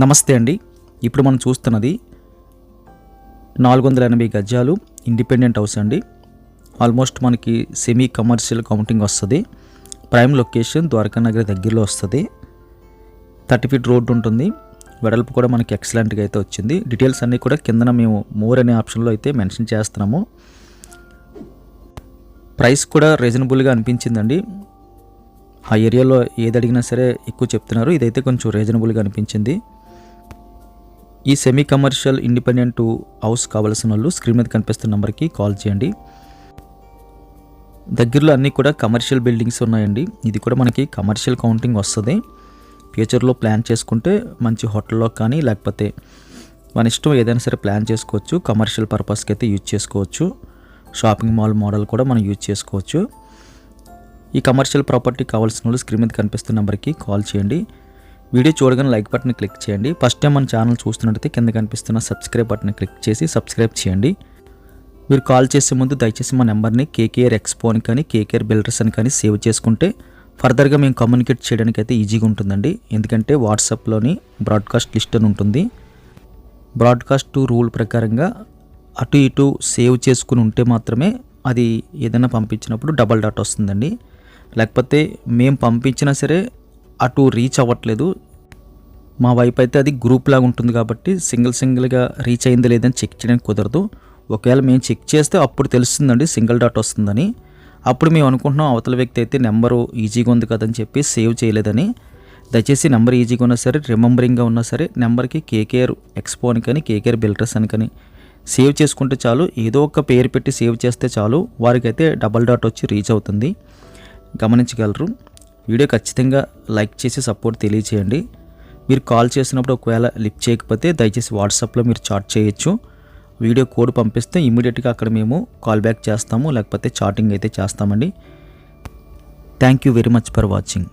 నమస్తే అండి. ఇప్పుడు మనం చూస్తున్నది నాలుగు వందల ఎనభై గజాలు ఇండిపెండెంట్ హౌస్ అండి. ఆల్మోస్ట్ మనకి సెమీ కమర్షియల్ కౌంటింగ్ వస్తుంది. ప్రైమ్ లొకేషన్ ద్వారకా నగర్ దగ్గరలో వస్తుంది. థర్టీ ఫీట్ రోడ్ ఉంటుంది. వెడల్పు కూడా మనకి ఎక్సలెంట్గా అయితే వచ్చింది. డీటెయిల్స్ అన్నీ కూడా కిందన మేము మోర్ అనే ఆప్షన్లో అయితే మెన్షన్ చేస్తున్నాము. ప్రైస్ కూడా రీజనబుల్గా అనిపించిందండి. ఆ ఏరియాలో ఏది అడిగినా సరే ఎక్కువ చెప్తున్నారు. ఇదైతే కొంచెం రీజనబుల్గా అనిపించింది. ఈ సెమీ కమర్షియల్ ఇండిపెండెంట్ హౌస్ కావాల్సిన వాళ్ళు స్క్రీన్ మీద కనిపిస్తున్న నెంబర్కి కాల్ చేయండి. దగ్గరలో అన్నీ కూడా కమర్షియల్ బిల్డింగ్స్ ఉన్నాయండి. ఇది కూడా మనకి కమర్షియల్ కౌంటింగ్ వస్తుంది. ఫ్యూచర్లో ప్లాన్ చేసుకుంటే మంచి హోటల్లో కానీ లేకపోతే మన ఇష్టం ఏదైనా సరే ప్లాన్ చేసుకోవచ్చు. కమర్షియల్ పర్పస్కి అయితే యూజ్ చేసుకోవచ్చు. షాపింగ్ మాల్ మోడల్ కూడా మనం యూజ్ చేసుకోవచ్చు. ఈ కమర్షియల్ ప్రాపర్టీ కావాల్సిన వాళ్ళు స్క్రీన్ మీద కనిపిస్తున్న నెంబర్కి కాల్ చేయండి. వీడియో చూడగానే లైక్ బటన్ క్లిక్ చేయండి. ఫస్ట్ టైం మన ఛానల్ చూస్తున్నట్టయితే కింద కనిపిస్తున్న సబ్స్క్రైబ్ బటన్ క్లిక్ చేసి సబ్స్క్రైబ్ చేయండి. మీరు కాల్ చేసే ముందు దయచేసి మా నెంబర్ని కేకేఆర్ ఎక్స్పో అని కానీ కేకేఆర్ బిల్డర్స్ అని కానీ సేవ్ చేసుకుంటే ఫర్దర్గా మేము కమ్యూనికేట్ చేయడానికి అయితే ఈజీగా ఉంటుందండి. ఎందుకంటే వాట్సాప్లోని బ్రాడ్కాస్ట్ లిస్ట్ అని ఉంటుంది. బ్రాడ్కాస్ట్ రూల్ ప్రకారంగా అటు ఇటు సేవ్ చేసుకుని ఉంటే మాత్రమే అది ఏదైనా పంపించినప్పుడు డబల్ డాట్ వస్తుందండి. లేకపోతే మేము పంపించినా సరే అటు రీచ్ అవ్వట్లేదు. మా వైపు అయితే అది గ్రూప్ లాగా ఉంటుంది కాబట్టి సింగిల్ సింగిల్గా రీచ్ అయింది లేదని చెక్ చేయడానికి కుదరదు. ఒకవేళ మేము చెక్ చేస్తే అప్పుడు తెలుస్తుందండి సింగిల్ డాట్ వస్తుందని. అప్పుడు మేము అనుకుంటున్నాం అవతల వ్యక్తి అయితే నెంబరు ఈజీగా ఉంది కదని చెప్పి సేవ్ చేయలేదని. దయచేసి నెంబర్ ఈజీగా ఉన్నా సరే రిమెంబరింగ్గా ఉన్నా సరే నెంబర్కి కేకేఆర్ ఎక్స్పో అని కానీ కేకేఆర్ బిల్డర్స్ అని కానీ సేవ్ చేసుకుంటే చాలు. ఏదో ఒక పేరు పెట్టి సేవ్ చేస్తే చాలు. వారికైతే డబల్ డాట్ వచ్చి రీచ్ అవుతుంది. గమనించగలరు. వీడియో ఖచ్చితంగా లైక్ చేసి సపోర్ట్ తెలియచేయండి. మీరు కాల్ చేసినప్పుడు ఒకవేళ లిఫ్ట్ చేయకపోతే దయచేసి వాట్సాప్లో మీరు చాట్ చేయొచ్చు. వీడియో కోడ్ పంపిస్తే ఇమీడియట్గా అక్కడ మేము కాల్ బ్యాక్ చేస్తాము లేకపోతే చాటింగ్ అయితే చేస్తామండి. Thank you very much for watching